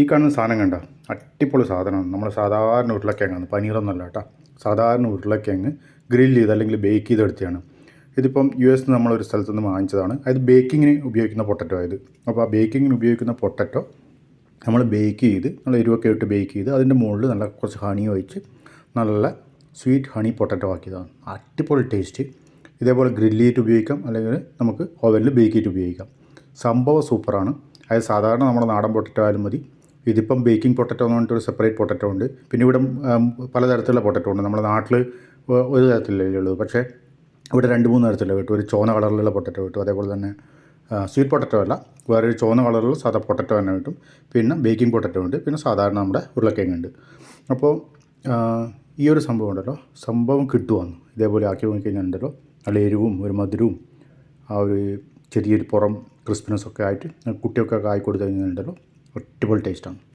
ഈ കാണുന്ന സാധനം കണ്ട? അടിപൊളി സാധനമാണ് നമ്മൾ സാധാരണ ഉരുളക്കിഴങ്ങാണ്. പനീറൊന്നുമല്ല കേട്ടോ. സാധാരണ ഉരുളക്കിഴങ്ങ് ഗ്രില്ല് ചെയ്ത് അല്ലെങ്കിൽ ബേക്ക് ചെയ്തെടുത്തതാണ് ഇതിപ്പം യു എസ് നമ്മളൊരു സ്ഥലത്ത് നിന്ന് വാങ്ങിച്ചതാണ്. അത് ബേക്കിങ്ങിന് ഉപയോഗിക്കുന്ന പൊട്ടറ്റോ ആയത് അപ്പോൾ ആ ബേക്കിങ്ങിന് ഉപയോഗിക്കുന്ന പൊട്ടറ്റോ നമ്മൾ ബേക്ക് ചെയ്ത് നമ്മൾ എരിവൊക്കെ ഇട്ട് ബേക്ക് ചെയ്ത് അതിന്റെ മുകളിൽ നല്ല കുറച്ച് ഹണി ഒഴിച്ച് നല്ല സ്വീറ്റ് ഹണി പൊട്ടറ്റോ ആക്കിയതാണ്. അടിപൊളി ടേസ്റ്റ് ഇതേപോലെ ഗ്രില്ല് ചെയ്തിട്ട് ഉപയോഗിക്കാം. അല്ലെങ്കിൽ നമുക്ക് ഓവനിൽ ബേക്ക് ചെയ്തിട്ട് ഉപയോഗിക്കാം. സംഭവം സൂപ്പറാണ് അതായത് സാധാരണ നമ്മുടെ നാടൻ പൊട്ടറ്റോ ആയാലും മതി. ഇതിപ്പം ബേക്കിംഗ് പൊട്ടറ്റോ എന്ന് പറഞ്ഞിട്ട് ഒരു സെപ്പറേറ്റ് പൊട്ടറ്റോ ഉണ്ട്. പിന്നെ ഇവിടെ പലതരത്തിലുള്ള പൊട്ടറ്റോ ഉണ്ട്. നമ്മുടെ നാട്ടിൽ ഒരു തരത്തിലല്ലേ ഉള്ളത് പക്ഷേ ഇവിടെ രണ്ട് മൂന്ന് തരത്തിലുള്ള കിട്ടും. ഒരു ചോന കളറിലുള്ള പൊട്ടറ്റോ കിട്ടും. അതേപോലെ തന്നെ സ്വീറ്റ് പൊട്ടറ്റോ അല്ല. വേറെ ഒരു ചുവന്ന കളറിലുള്ള സാധാ പൊട്ടറ്റോ തന്നെ കിട്ടും. പിന്നെ ബേക്കിംഗ് പൊട്ടറ്റോ ഉണ്ട്. പിന്നെ സാധാരണ നമ്മുടെ ഉരുളക്കിഴങ്ങ് ഉണ്ട്. അപ്പോൾ ഈ ഒരു സംഭവം ഉണ്ടല്ലോ. സംഭവം കിട്ടുവാന്ന്. ഇതേപോലെ ആക്കി നോക്കിക്കഴിഞ്ഞാൽ ഉണ്ടല്ലോ നല്ല എരിവും ഒരു മധുരവും ആ ഒരു ചെറിയൊരു പുറം ക്രിസ്പിനെസ് ഒക്കെ ആയിട്ട് കുട്ടിയൊക്കെ ആയി കഴിഞ്ഞാൽ ഉണ്ടല്ലോ അടിപൊളി ടേസ്റ്റാണ്